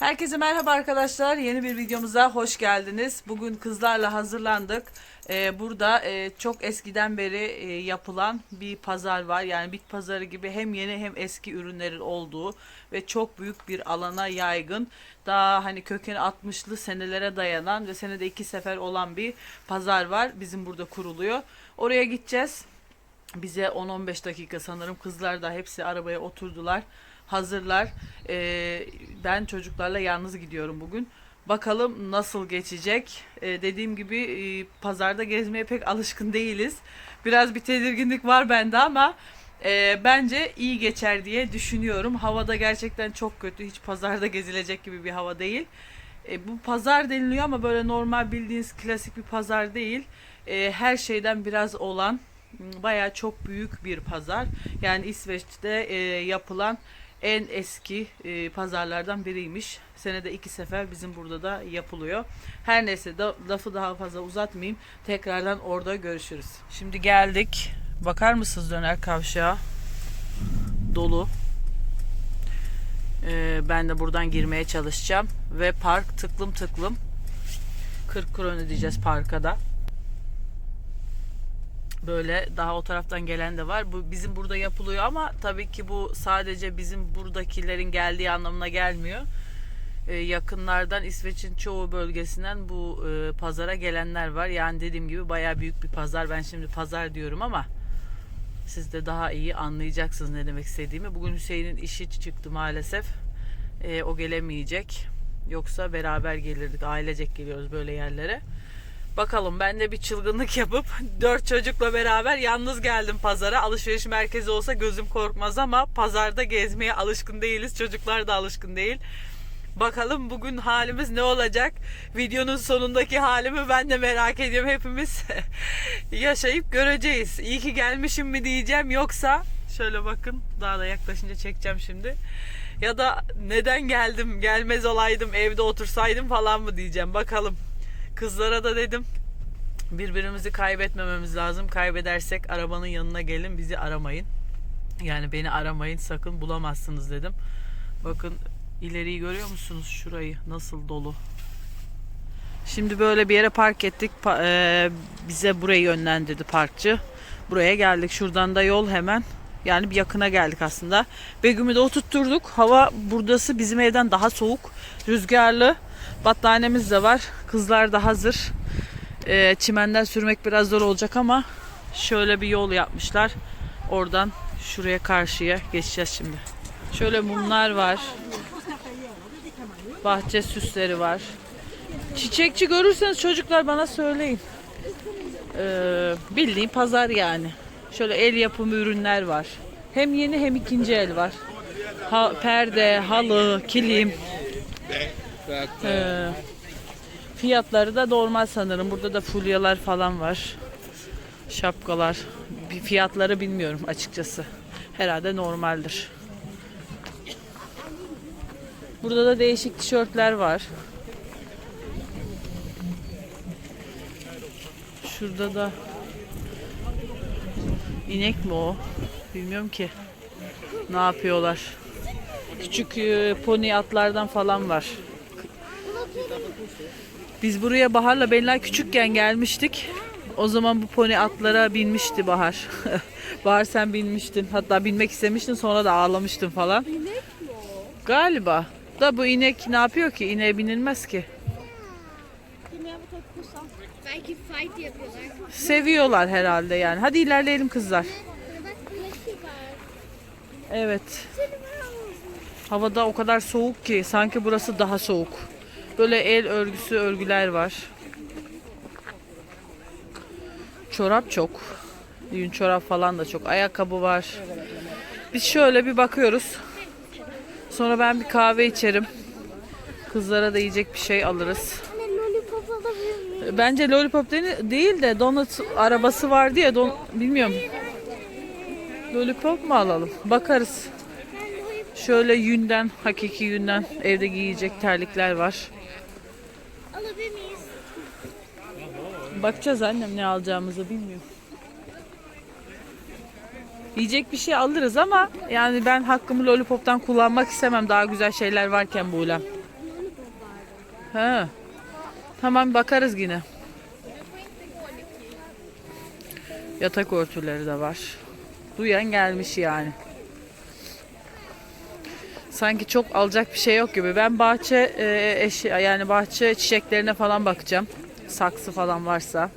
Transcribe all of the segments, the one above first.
Herkese merhaba arkadaşlar. Yeni bir videomuza hoş geldiniz. Bugün kızlarla hazırlandık. Ee, burada e, çok eskiden beri e, yapılan bir pazar var. Yani bit pazarı gibi hem yeni hem eski ürünlerin olduğu ve çok büyük bir alana yaygın. Daha hani kökeni 60'lı senelere dayanan ve senede iki sefer olan bir pazar var. Bizim burada kuruluyor. Oraya gideceğiz. Bize 10-15 dakika sanırım kızlar da hepsi arabaya oturdular. Hazırlar. Ee, ben çocuklarla yalnız gidiyorum bugün. Bakalım nasıl geçecek. Ee, dediğim gibi e, pazarda gezmeye pek alışkın değiliz. Biraz bir tedirginlik var bende ama e, bence iyi geçer diye düşünüyorum. Havada gerçekten çok kötü. Hiç pazarda gezilecek gibi bir hava değil. E, bu pazar deniliyor ama böyle normal bildiğiniz klasik bir pazar değil. E, her şeyden biraz olan m, bayağı çok büyük bir pazar. Yani İsveç'te e, yapılan en eski e, pazarlardan biriymiş. Senede iki sefer bizim burada da yapılıyor. Her neyse da, lafı daha fazla uzatmayayım. Tekrardan orada görüşürüz. Şimdi geldik. Bakar mısınız döner kavşağı? Dolu. Ee, ben de buradan girmeye çalışacağım. Ve park tıklım tıklım. 40 kron ödeyeceğiz parka da. Böyle daha o taraftan gelen de var. Bu bizim burada yapılıyor ama tabii ki bu sadece bizim buradakilerin geldiği anlamına gelmiyor. Ee, yakınlardan İsveç'in çoğu bölgesinden bu e, pazara gelenler var. Yani dediğim gibi bayağı büyük bir pazar. Ben şimdi pazar diyorum ama siz de daha iyi anlayacaksınız ne demek istediğimi. Bugün Hüseyin'in işi çıktı maalesef. Ee, o gelemeyecek. Yoksa beraber gelirdik. Ailecek geliyoruz böyle yerlere. Bakalım ben de bir çılgınlık yapıp dört çocukla beraber yalnız geldim pazara. Alışveriş merkezi olsa gözüm korkmaz ama pazarda gezmeye alışkın değiliz. Çocuklar da alışkın değil. Bakalım bugün halimiz ne olacak? Videonun sonundaki halimi ben de merak ediyorum. Hepimiz yaşayıp göreceğiz. İyi ki gelmişim mi diyeceğim yoksa şöyle bakın daha da yaklaşınca çekeceğim şimdi. Ya da neden geldim gelmez olaydım evde otursaydım falan mı diyeceğim bakalım. Kızlara da dedim birbirimizi kaybetmememiz lazım. Kaybedersek arabanın yanına gelin bizi aramayın. Yani beni aramayın sakın bulamazsınız dedim. Bakın ileriyi görüyor musunuz şurayı nasıl dolu. Şimdi böyle bir yere park ettik. Pa- e, bize burayı yönlendirdi parkçı. Buraya geldik. Şuradan da yol hemen. Yani bir yakına geldik aslında. Begüm'ü de oturtturduk. Hava buradası bizim evden daha soğuk. Rüzgarlı. Battaniyemiz de var. Kızlar da hazır. E, çimenden sürmek biraz zor olacak ama şöyle bir yol yapmışlar. Oradan şuraya karşıya geçeceğiz şimdi. Şöyle mumlar var. Bahçe süsleri var. Çiçekçi görürseniz çocuklar bana söyleyin. Ee, bildiğin pazar yani. Şöyle el yapımı ürünler var. Hem yeni hem ikinci el var. Ha, perde, halı, kilim. Ee, fiyatları da normal sanırım. Burada da fulyalar falan var. Şapkalar. Fiyatları bilmiyorum açıkçası. Herhalde normaldir. Burada da değişik tişörtler var. Şurada da inek mi o? Bilmiyorum ki. Ne yapıyorlar? Küçük e, pony atlardan falan var. Biz buraya Bahar'la Benla küçükken gelmiştik. O zaman bu pony atlara binmişti Bahar. Bahar sen binmiştin. Hatta binmek istemiştin sonra da ağlamıştın falan. Galiba. Da bu inek ne yapıyor ki? İneğe binilmez ki. Belki fight yapıyorlar. Seviyorlar herhalde yani. Hadi ilerleyelim kızlar. Evet. Havada o kadar soğuk ki sanki burası daha soğuk. Böyle el örgüsü örgüler var. Çorap çok. Düğün çorap falan da çok. Ayakkabı var. Biz şöyle bir bakıyoruz. Sonra ben bir kahve içerim. Kızlara da yiyecek bir şey alırız. Bence lollipop değil de donut arabası vardı ya don bilmiyorum. Lollipop mu alalım? Bakarız. Şöyle yünden, hakiki yünden evde giyecek terlikler var. alabilir miyiz? Bakacağız annem ne alacağımızı bilmiyorum. Yiyecek bir şey alırız ama yani ben hakkımı lollipop'tan kullanmak istemem. Daha güzel şeyler varken bu ulan. Ha. Tamam bakarız yine. Yatak örtüleri de var. Duyan gelmiş yani. Sanki çok alacak bir şey yok gibi. Ben bahçe e, eşya yani bahçe çiçeklerine falan bakacağım. Saksı falan varsa.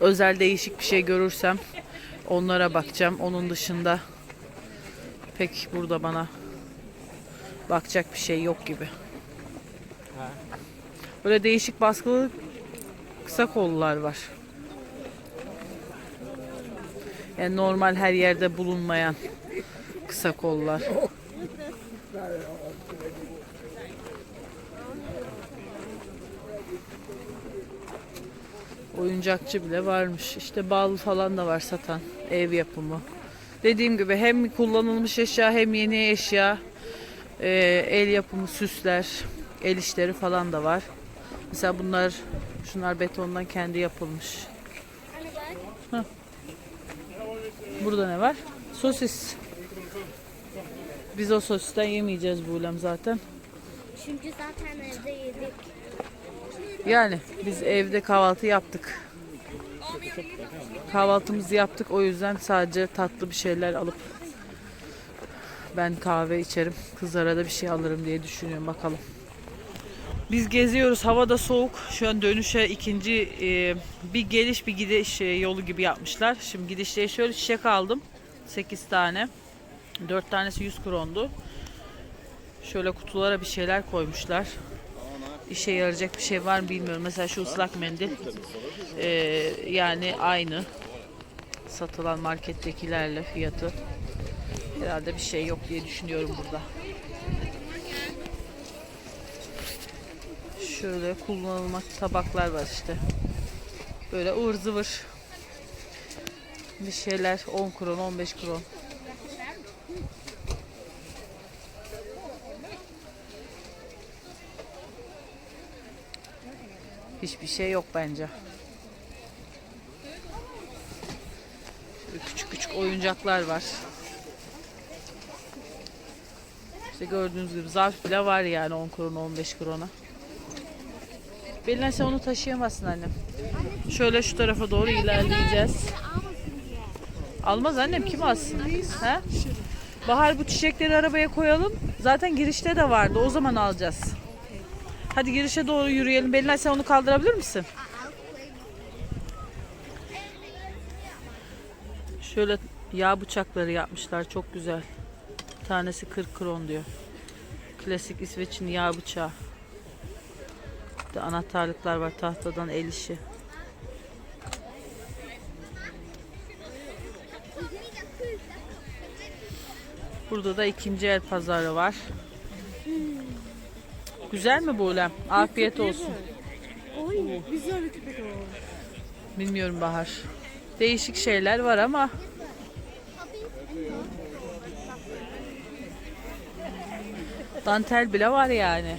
Özel değişik bir şey görürsem onlara bakacağım. Onun dışında pek burada bana bakacak bir şey yok gibi. Böyle değişik baskılı kısa kollular var. Yani normal her yerde bulunmayan kısa kollar. Oyuncakçı bile varmış. İşte bal falan da var satan. Ev yapımı. Dediğim gibi hem kullanılmış eşya hem yeni eşya. e, el yapımı süsler, el işleri falan da var. Mesela bunlar, şunlar betondan kendi yapılmış. Bak. Burada ne var? Sosis. Biz o sosisten yemeyeceğiz Buğlem zaten. Çünkü zaten evde yedik. Yani biz evde kahvaltı yaptık. Kahvaltımızı yaptık o yüzden sadece tatlı bir şeyler alıp ben kahve içerim. Kızlara da bir şey alırım diye düşünüyorum bakalım. Biz geziyoruz. Hava da soğuk. Şu an dönüşe ikinci e, bir geliş bir gidiş e, yolu gibi yapmışlar. Şimdi gidişte şöyle çiçek aldım. 8 tane. 4 tanesi 100 krondu. Şöyle kutulara bir şeyler koymuşlar. İşe yarayacak bir şey var mı bilmiyorum. Mesela şu ıslak mendil e, yani aynı satılan markettekilerle fiyatı. Herhalde bir şey yok diye düşünüyorum burada. Şöyle kullanılmak tabaklar var işte. Böyle ıvır zıvır bir şeyler 10 kron 15 kron. Hiçbir şey yok bence. Şöyle küçük küçük oyuncaklar var. İşte gördüğünüz gibi zarf bile var yani 10 krona 15 krona. Belinay sen onu taşıyamazsın annem. Şöyle şu tarafa doğru ilerleyeceğiz. Almaz annem kim alsın? He? Bahar bu çiçekleri arabaya koyalım. Zaten girişte de vardı. O zaman alacağız. Hadi girişe doğru yürüyelim. Belinay sen onu kaldırabilir misin? Şöyle yağ bıçakları yapmışlar. Çok güzel. Tanesi 40 kron diyor. Klasik İsveç'in yağ bıçağı. De anahtarlıklar var tahtadan el işi. Burada da ikinci el pazarı var. Güzel mi Buğlem? Afiyet olsun. Güzel köpek o. Bilmiyorum Bahar. Değişik şeyler var ama dantel bile var yani.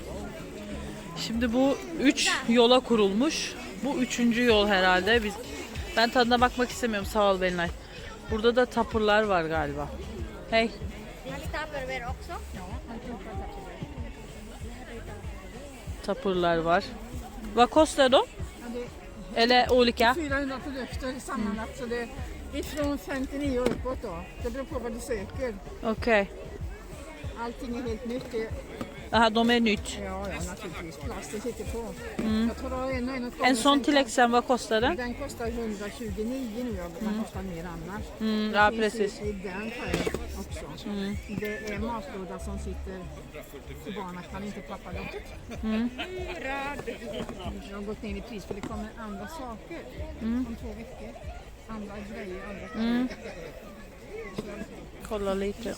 Şimdi bu üç yola kurulmuş. Bu üçüncü yol herhalde. Biz ben tadına bakmak istemiyorum. Sağ ol Belinay. Burada da tapırlar var galiba. Hey. Tapırlar var. Vad kostar de? Eller olika? 400 produkter sammanlagt så det är från 59 och uppåt då. Det beror på vad du söker. Okej. Allting är helt nytt. Det, Aha, de är nytt. ja, ja, naturligtvis. Plasten sitter på. Jag tror det var en och en åt En sån till exempel, vad kostar den? Den kostar 129 nu den kostar mer annars. Mm, ja, precis. İ den färgen också. Det är matlåda som sitter barnen kan inte tappa dem. Jag har gått ner i pris för det kommer andra saker om två veckor. Andra grejer, andra Kolla lite.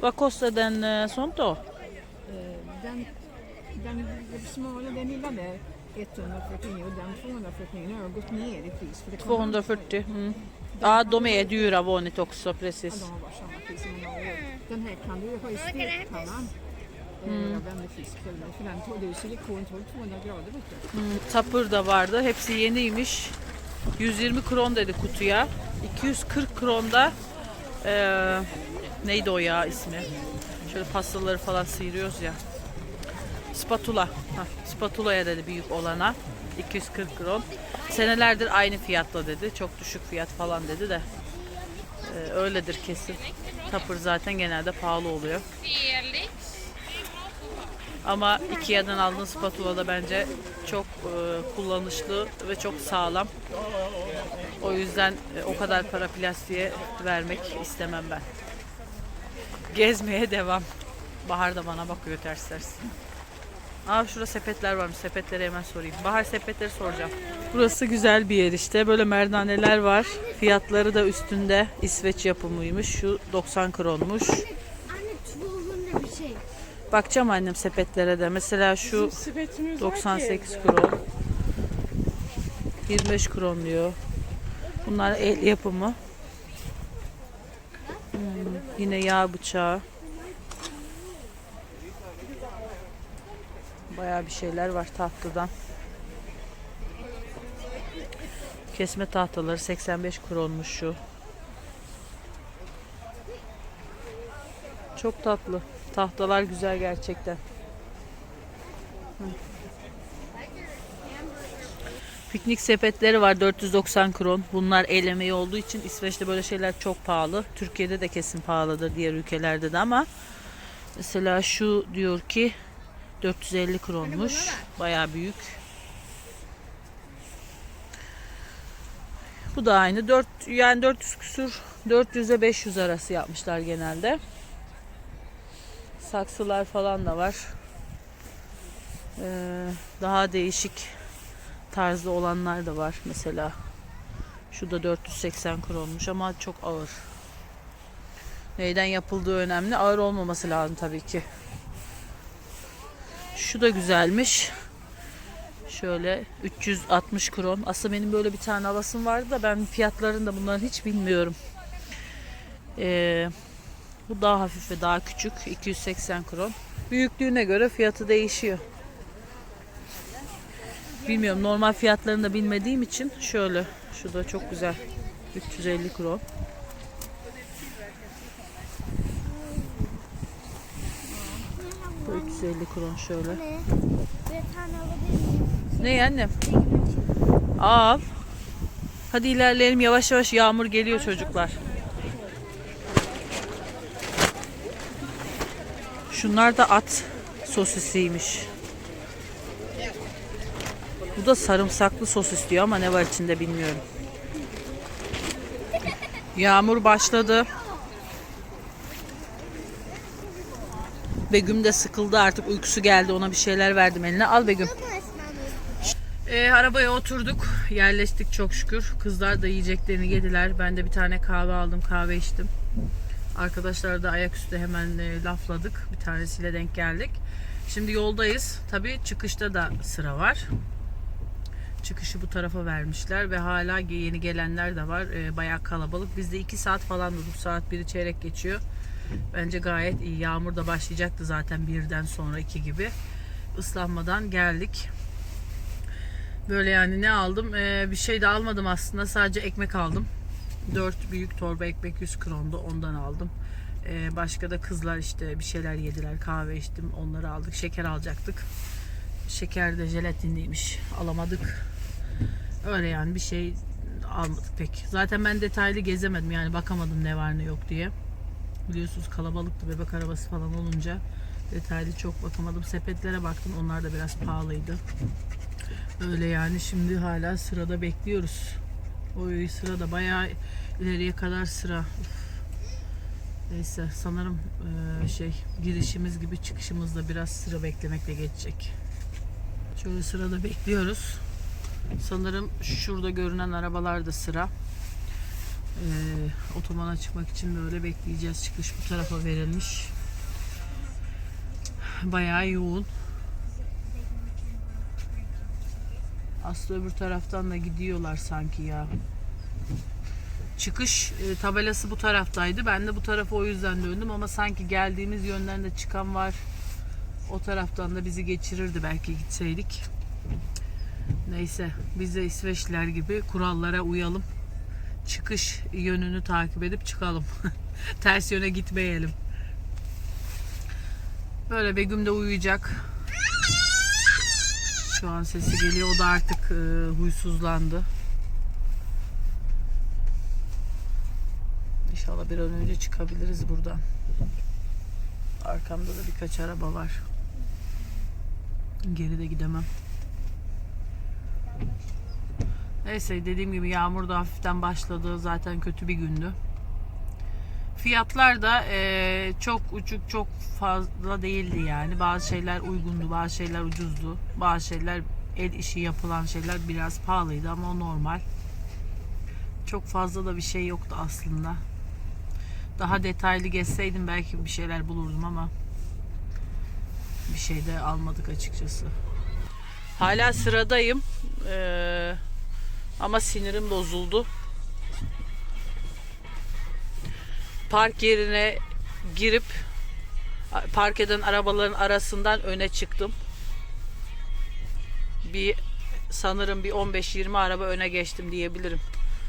Vad kostar den eh, sånt då? Eh, Den, den, smala, den lilla där, 149 och den 249. Nu har jag gått ner i pris. För det kommer- 240. Mm. Ja, de är dyra vanligt också, Ja, precis. de har samma pris i många år. Den här kan du ha i stekpannan. Eh, för den. Tål, det är silikon, tål 200 grader vet du. Hmm, tapır da vardı. Hepsi yeniymiş. 120 kron dedi kutuya. 240 kronda eee neydi o ya ismi? Şöyle pastaları falan sıyırıyoruz ya. Spatula. Hah, spatula'ya dedi büyük olana. 240 kron. Senelerdir aynı fiyatla dedi. Çok düşük fiyat falan dedi de. Ee, öyledir kesin. Tapır zaten genelde pahalı oluyor. Ama Ikea'dan aldığın spatula da bence çok e, kullanışlı ve çok sağlam. O yüzden e, o kadar para plastiğe vermek istemem ben. Gezmeye devam. Bahar da bana bakıyor ters ters. Aa şurada sepetler varmış. Sepetleri hemen sorayım. Bahar sepetleri soracağım. Burası güzel bir yer işte. Böyle merdaneler var. Fiyatları da üstünde. İsveç yapımıymış. Şu 90 kronmuş. Anne çubuğunda bir şey. Bakacağım annem sepetlere de. Mesela şu Sepetimiz var ki 98 evde. kron. 25 kron diyor. Bunlar el yapımı. Hmm, yine yağ bıçağı. Bayağı bir şeyler var tahtadan. Kesme tahtaları 85 kronmuş şu. Çok tatlı. Tahtalar güzel gerçekten. Piknik sepetleri var 490 kron. Bunlar el emeği olduğu için İsveç'te böyle şeyler çok pahalı. Türkiye'de de kesin pahalıdır diğer ülkelerde de ama mesela şu diyor ki 450 kronmuş. Bayağı büyük. Bu da aynı. 4 yani 400 küsür 400 ile 500 arası yapmışlar genelde. Saksılar falan da var. Ee, daha değişik tarzda olanlar da var mesela. Şu da 480 kronmuş ama çok ağır. Neyden yapıldığı önemli. Ağır olmaması lazım tabii ki. Şu da güzelmiş. Şöyle 360 kron. Aslında benim böyle bir tane alasım vardı da ben fiyatlarını da bunların hiç bilmiyorum. Ee, bu daha hafif ve daha küçük. 280 kron. Büyüklüğüne göre fiyatı değişiyor. Bilmiyorum normal fiyatlarını da bilmediğim için şöyle şu da çok güzel 350 kron. Bu 350 kron şöyle. Ne? Bir tane alabilir miyim? Ne annem? Al. Hadi ilerleyelim yavaş yavaş yağmur geliyor çocuklar. Şunlar da at sosisiymiş. Bu da sarımsaklı sosis diyor ama ne var içinde bilmiyorum. Yağmur başladı. Begüm de sıkıldı artık uykusu geldi ona bir şeyler verdim eline. Al Begüm. E, arabaya oturduk. Yerleştik çok şükür. Kızlar da yiyeceklerini yediler. Ben de bir tane kahve aldım. Kahve içtim. Arkadaşlar da ayaküstü hemen e, lafladık. Bir tanesiyle denk geldik. Şimdi yoldayız. Tabii çıkışta da sıra var. Çıkışı bu tarafa vermişler ve hala yeni gelenler de var. E, bayağı kalabalık. Biz de 2 saat falan durduk. Saat 1'i çeyrek geçiyor. Bence gayet iyi. Yağmur da başlayacaktı zaten birden sonra iki gibi. Islanmadan geldik. Böyle yani ne aldım? Ee, bir şey de almadım aslında. Sadece ekmek aldım. 4 büyük torba ekmek 100 krondu. Ondan aldım. Ee, başka da kızlar işte bir şeyler yediler. Kahve içtim. Onları aldık. Şeker alacaktık. Şeker de jelatinliymiş. Alamadık. Öyle yani bir şey almadık pek. Zaten ben detaylı gezemedim. Yani bakamadım ne var ne yok diye. Biliyorsunuz kalabalıktı bebek arabası falan olunca detaylı çok bakamadım. Sepetlere baktım. Onlar da biraz pahalıydı. Öyle yani şimdi hala sırada bekliyoruz. Oy sırada bayağı ileriye kadar sıra. Üf. Neyse sanırım eee, şey girişimiz gibi çıkışımızda biraz sıra beklemekle geçecek. Şöyle sırada bekliyoruz. Sanırım şurada görünen arabalar da sıra. Eee otomana çıkmak için böyle bekleyeceğiz. Çıkış bu tarafa verilmiş. Bayağı yoğun. Aslında öbür taraftan da gidiyorlar sanki ya. Çıkış e, tabelası bu taraftaydı. Ben de bu tarafa o yüzden döndüm ama sanki geldiğimiz yönden de çıkan var. O taraftan da bizi geçirirdi belki gitseydik. Neyse biz de İsveçliler gibi kurallara uyalım. Çıkış yönünü takip edip çıkalım. Ters yöne gitmeyelim. Böyle Begüm de uyuyacak. Şu an sesi geliyor. O da artık e, huysuzlandı. İnşallah bir an önce çıkabiliriz buradan. Arkamda da birkaç araba var. Geri de gidemem. Neyse dediğim gibi yağmur da hafiften başladı. Zaten kötü bir gündü. Fiyatlar da eee, çok uçuk çok fazla değildi yani. Bazı şeyler uygundu, bazı şeyler ucuzdu. Bazı şeyler el işi yapılan şeyler biraz pahalıydı ama o normal. Çok fazla da bir şey yoktu aslında. Daha detaylı gezseydim belki bir şeyler bulurdum ama bir şey de almadık açıkçası. Hala sıradayım. Eee, ama sinirim bozuldu. Park yerine girip park eden arabaların arasından öne çıktım. Bir sanırım bir 15-20 araba öne geçtim diyebilirim.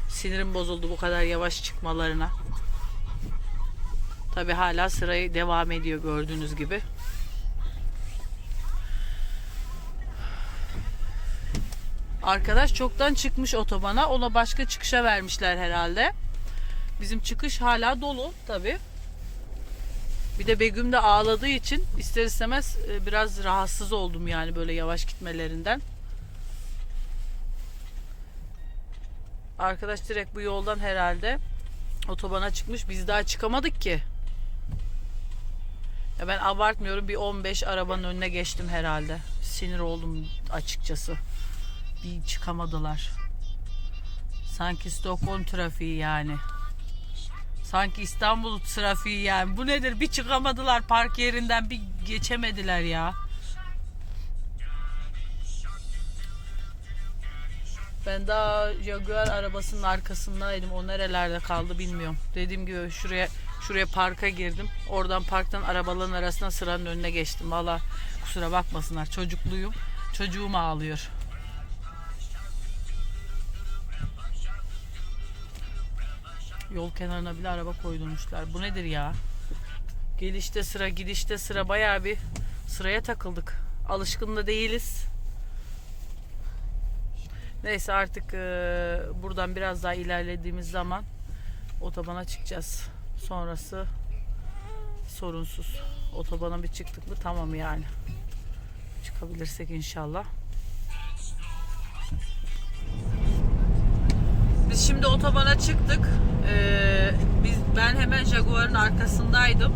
Sinirim bozuldu bu kadar yavaş çıkmalarına. Tabi hala sırayı devam ediyor gördüğünüz gibi. Arkadaş çoktan çıkmış otobana. Ona başka çıkışa vermişler herhalde. Bizim çıkış hala dolu tabi. Bir de Begüm de ağladığı için ister istemez e, biraz rahatsız oldum yani böyle yavaş gitmelerinden. Arkadaş direkt bu yoldan herhalde otobana çıkmış. Biz daha çıkamadık ki. Ya ben abartmıyorum bir 15 arabanın önüne geçtim herhalde. Sinir oldum açıkçası. Bir çıkamadılar. Sanki Stockholm trafiği yani. Sanki İstanbul trafiği yani. Bu nedir? Bir çıkamadılar park yerinden bir geçemediler ya. Ben daha Jaguar arabasının arkasındaydım. O nerelerde kaldı bilmiyorum. Dediğim gibi şuraya şuraya parka girdim. Oradan parktan arabaların arasına sıranın önüne geçtim. Valla kusura bakmasınlar. Çocukluyum. Çocuğum ağlıyor. Yol kenarına bile araba koydurmuşlar. Bu nedir ya? Gelişte sıra, gidişte sıra bayağı bir sıraya takıldık. Alışkın da değiliz. Neyse artık e, buradan biraz daha ilerlediğimiz zaman otobana çıkacağız. Sonrası sorunsuz. Otobana bir çıktık mı tamam yani. Çıkabilirsek inşallah. Biz şimdi otobana çıktık. Ee, biz ben hemen Jaguar'ın arkasındaydım.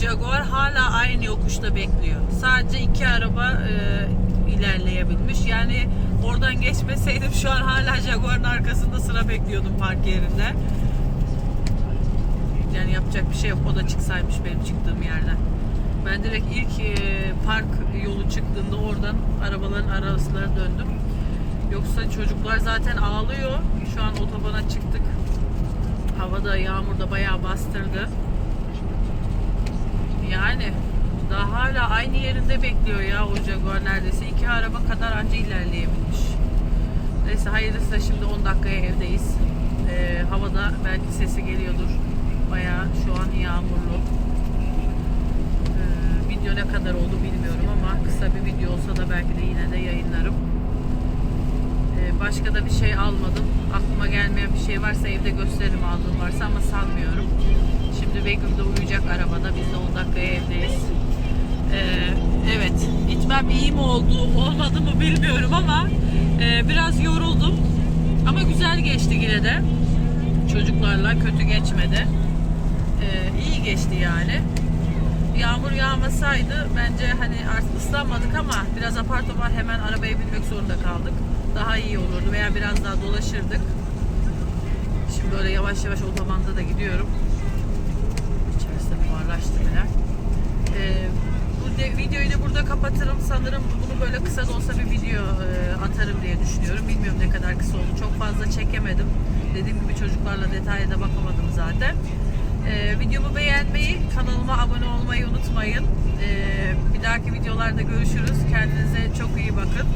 Jaguar hala aynı yokuşta bekliyor. Sadece iki araba e, ilerleyebilmiş. Yani oradan geçmeseydim şu an hala Jaguar'ın arkasında sıra bekliyordum park yerinde. Yani yapacak bir şey yok. O da çıksaymış benim çıktığım yerden. Ben direkt ilk e, park yolu çıktığında oradan arabaların arasına döndüm. Yoksa çocuklar zaten ağlıyor. Şu an otobana çıktık. Havada yağmur da bayağı bastırdı. Yani daha hala aynı yerinde bekliyor ya o Jaguar neredeyse. iki araba kadar anca ilerleyebilmiş. Neyse hayırlısı şimdi 10 dakikaya evdeyiz. Ee, havada belki sesi geliyordur. Bayağı şu an yağmurlu. Ee, video ne kadar oldu bilmiyorum ama kısa bir video olsa da belki de yine de yayınlarım. Başka da bir şey almadım. Aklıma gelmeyen bir şey varsa evde gösteririm aldığım varsa ama sanmıyorum. Şimdi Begüm de uyuyacak arabada. Biz de 10 dakikaya evdeyiz. Ee, evet. Gitmem iyi mi oldu, olmadı mı bilmiyorum ama e, biraz yoruldum. Ama güzel geçti yine de. Çocuklarla kötü geçmedi. Ee, iyi geçti yani. Yağmur yağmasaydı bence hani artık ıslanmadık ama biraz apar topar hemen arabaya binmek zorunda kaldık. Daha iyi olurdu veya biraz daha dolaşırdık. Şimdi böyle yavaş yavaş otobanda da gidiyorum. İçerisinde buharlaştı bile. Ee, bu de, videoyu da burada kapatırım. Sanırım bunu böyle kısa da olsa bir video e, atarım diye düşünüyorum. Bilmiyorum ne kadar kısa oldu. Çok fazla çekemedim. Dediğim gibi çocuklarla detaylı da bakamadım zaten. Ee, videomu beğenmeyi, kanalıma abone olmayı unutmayın. Ee, bir dahaki videolarda görüşürüz. Kendinize çok iyi bakın.